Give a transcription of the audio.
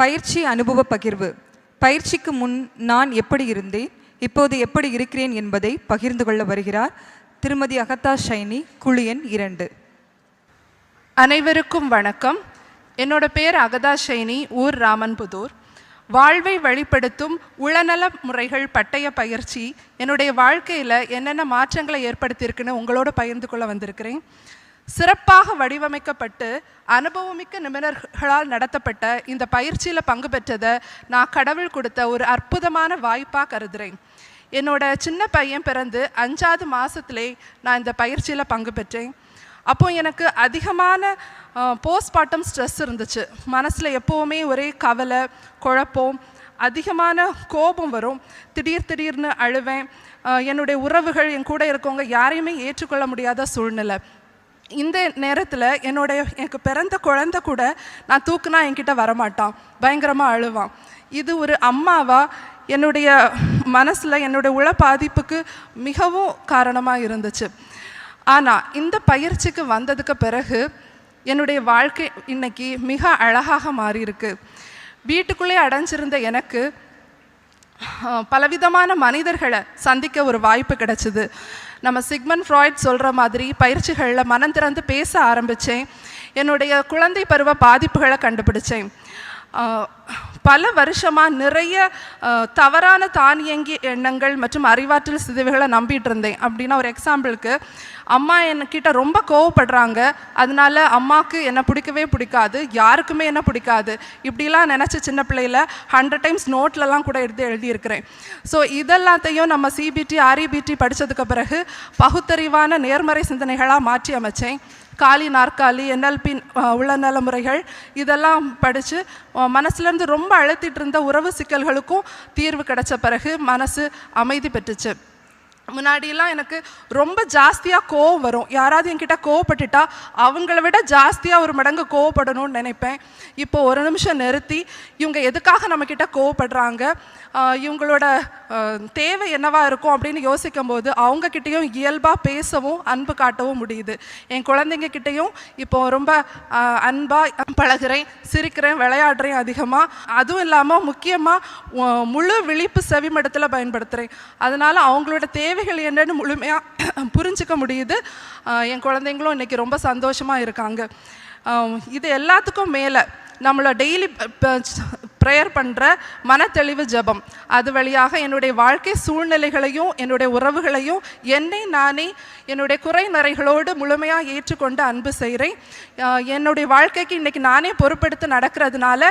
பயிற்சி அனுபவ பகிர்வு. பயிற்சிக்கு முன் நான் எப்படி இருந்தேன் இப்போது எப்படி இருக்கிறேன் என்பதை பகிர்ந்து கொள்ள வருகிறார் திருமதி அகத்தா ஷைனி குழு எண் இரண்டு. அனைவருக்கும் வணக்கம். என்னோட பேர் அகதா ஷைனி ஊர் ராமன்புதூர். வாழ்வை வழிப்படுத்தும் உளநல முறைகள் பட்டய பயிற்சி என்னுடைய வாழ்க்கையில் என்னென்ன மாற்றங்களை ஏற்படுத்தியிருக்குன்னு உங்களோட பகிர்ந்து கொள்ள வந்திருக்கிறேன். சிறப்பாக வடிவமைக்கப்பட்டு அனுபவமிக்க நிபுணர்களால் நடத்தப்பட்ட இந்த பயிற்சியில் பங்கு பெற்றதை நான் கடவுள் கொடுத்த ஒரு அற்புதமான வாய்ப்பாக கருதுகிறேன் என்னோட சின்ன பையன் பிறந்து அஞ்சாவது மாதத்திலே நான் இந்த பயிற்சியில் பங்கு பெற்றேன். அப்போது எனக்கு அதிகமான போஸ்ட்மார்ட்டம் ஸ்ட்ரெஸ் இருந்துச்சு. மனசில் எப்போவுமே ஒரே கவலை குழப்பம் அதிகமான கோபம் வரும். திடீர் திடீர்னு அழுவேன். என்னுடைய உறவுகள் என் கூட இருக்கவங்க யாரையுமே ஏற்றுக்கொள்ள முடியாத சூழ்நிலை. இந்த நேரத்தில் என்னுடைய எனக்கு பிறந்த குழந்த கூட நான் தூக்குனா என்கிட்ட வரமாட்டான். பயங்கரமாக அழுவான். இது ஒரு அம்மாவா? என்னுடைய மனசில் என்னுடைய உள பாதிப்புக்கு மிகவும் காரணமாக இருந்துச்சு. ஆனால் இந்த பயிற்சிக்கு வந்ததுக்கு பிறகு என்னுடைய வாழ்க்கை இன்னைக்கு மிக அழகாக மாறியிருக்கு. வீட்டுக்குள்ளே அடைஞ்சிருந்த எனக்கு பலவிதமான மனிதர்களை சந்திக்க ஒரு வாய்ப்பு கிடைச்சிது. நம்ம சிக்மன் ஃப்ராய்ட் சொல்கிற மாதிரி பயிற்சிகளில் மனம் திறந்து பேச ஆரம்பித்தேன் என்னுடைய குழந்தை பருவ பாதிப்புகளை கண்டுபிடிச்சேன். பல வருஷமாக நிறைய தவறான தானியங்கி எண்ணங்கள் மற்றும் அறிவாற்றல் சிதைவுகளை நம்பிட்டு இருந்தேன். அப்படின்னா ஒரு எக்ஸாம்பிளுக்கு அம்மா என்கிட்ட ரொம்ப கோவப்படுறாங்க. அதனால அம்மாவுக்கு என்னை பிடிக்கவே பிடிக்காது. யாருக்குமே என்ன பிடிக்காது. இப்படிலாம் நினச்ச சின்ன பிள்ளையில் ஹண்ட்ரட் டைம்ஸ் நோட்லலாம் கூட எடுத்து எழுதியிருக்கிறேன். ஸோ இதெல்லாத்தையும் நம்ம சிபிடி ஆர்இபிடி படித்ததுக்கு பிறகு பகுத்தறிவான நேர்மறை சிந்தனைகளாக மாற்றி அமைச்சேன். காலி நாற்காலி என்எல்பி உளநல முறைகள் இதெல்லாம் படித்து மனசுலேருந்து ரொம்ப அழுத்திட்டு இருந்த உறவு சிக்கல்களுக்கும் தீர்வு கிடைச்ச பிறகு மனசு அமைதி பெற்றுச்சு. முன்னாடியெல்லாம் எனக்கு ரொம்ப ஜாஸ்தியாக கோவம் வரும். யாராவது என்கிட்ட கோவப்பட்டுட்டா அவங்கள விட ஜாஸ்தியாக ஒரு மடங்கு கோவப்படணும்னு நினைப்பேன். இப்போ ஒரு நிமிஷம் நிறுத்தி இவங்க எதுக்காக நம்மக்கிட்ட கோவப்படுறாங்க? இவங்களோட தேவை என்னவாக இருக்கும் அப்படின்னு யோசிக்கும் போது அவங்கக்கிட்டேயும் இயல்பாக பேசவும் அன்பு காட்டவும் முடியுது. என் குழந்தைங்க கிட்டேயும் இப்போ ரொம்ப அன்பாக பழகுறேன் சிரிக்கிறேன் விளையாடுறேன் அதிகமாக அதுவும் இல்லாமல் முக்கியமாக முழு விழிப்பு செவிமடத்தில் பயன்படுத்துகிறேன் அதனால் அவங்களோட தேவை தேவைகள் என்னன்னு முழுமையாக புரிஞ்சுக்க முடியுது. என் குழந்தைங்களும் இன்றைக்கி ரொம்ப சந்தோஷமாக இருக்காங்க. இது எல்லாத்துக்கும் மேலே நம்மளை டெய்லி ப்ரேயர் பண்ணுற மனத்தெளிவு ஜெபம். அது வழியாக என்னுடைய வாழ்க்கை சூழ்நிலைகளையும் என்னுடைய உறவுகளையும் என்னை நானே என்னுடைய குறை நிறைகளோடு முழுமையாக ஏற்றுக்கொண்டு அன்பு செய்கிறேன் என்னுடைய வாழ்க்கைக்கு இன்றைக்கி நானே பொறுப்பெடுத்து நடக்கிறதுனால